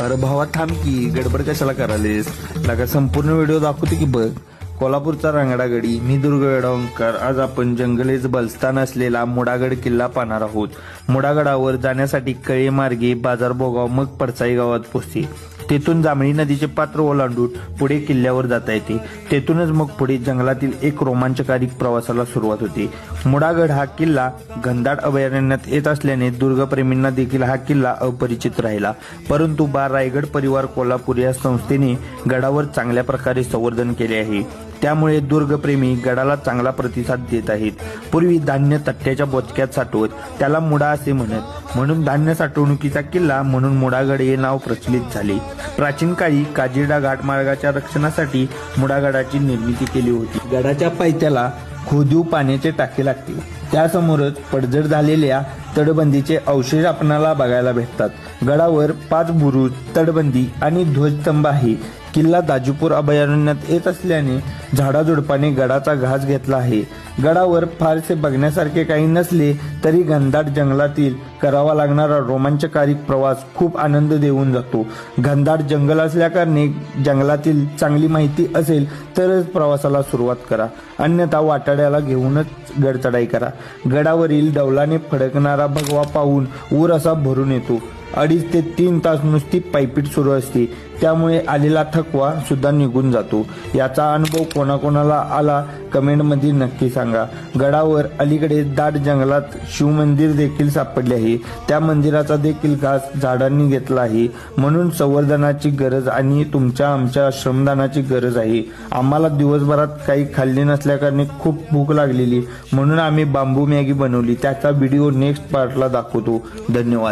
अरे भावा थांब की गडबड कशाला करायलेस? लगा संपूर्ण व्हिडिओ दाखवते की बघ. कोल्हापूरचा रांगडागडी मी दुर्ग आज आपण जंगलेच बलस्थान असलेला मुडागड किल्ला पाहणार आहोत. मुडागडावर जाण्यासाठी कळे मार्गे बाजार बोगाव मग पडसाई गावात पोहोचते तेथून जांभळी नदीचे पात्र ओलांडून पुढे किल्ल्यावर जाता येते. तेथूनच मग पुढे जंगलातील एक रोमांचकारी प्रवासाला सुरुवात होते. मुडागड हा किल्ला घनदाट अभयारण्यात येत असल्याने दुर्गप्रेमींना देखील हा किल्ला अपरिचित राहिला. परंतु बा रायगड परिवार कोल्हापूर या संस्थेने गडावर चांगल्या प्रकारे संवर्धन केले आहे. त्यामुळे दुर्गप्रेमी गडाला चांगला प्रतिसाद देत आहेत. पूर्वी धान्य तट्ट्याच्या बोचक्यात साठवत त्याला मुडा असे म्हणत म्हणून धान्य साठवणुकीचा किल्ला म्हणून मुडागड हे नाव प्रचलित झाले. प्राचीन काळी काजिडा घाटमार्गाच्या रक्षणासाठी मुडागडाची निर्मिती केली होती. गडाच्या पायथ्याला खोदीव पाण्याचे टाके लागते. त्यासमोरच पडझड झालेल्या तटबंदीचे अवशेष आपणाला बघायला भेटतात. गडावर पाच बुरुज तटबंदी आणि ध्वजस्तंभ आहे. किल्ला दाजूपूर अभयारण्यात येत असल्याने झाडाझुडपाने गडाचा घास घेतला आहे. गडावर फारसे बघण्यासारखे काही नसले तरी घनदाट जंगलातील करावा लागणारा रोमांचकारी प्रवास खूप आनंद देऊन जातो. घनदाट जंगल असल्याकारणे जंगलातील चांगली माहिती असेल तरच प्रवासाला सुरुवात करा. अन्यथा वाटाड्याला घेऊनच गड चढाई करा. गडावरील डौलाने फडकणारा भगवा पाहून ऊर असा भरून येतो. अडीच ते तीन तास नुसती पायपीट सुरू असते. त्यामुळे आलेला थकवा सुद्धा निघून जातो. याचा अनुभव कोणाकोणाला आला कमेंटमध्ये नक्की सांगा. गडावर अलीकडे दाट जंगलात शिवमंदिर देखील सापडले आहे. त्या मंदिराचा देखील घास झाडांनी घेतला आहे. म्हणून संवर्धनाची गरज आणि तुमच्या आमच्या श्रमदानाची गरज आहे. आम्हाला दिवसभरात काही खाल्ले नसल्याकारणे खूप भूक लागलेली. म्हणून आम्ही बांबू मॅगी बनवली. त्याचा व्हिडिओ नेक्स्ट पार्टला दाखवतो. धन्यवाद.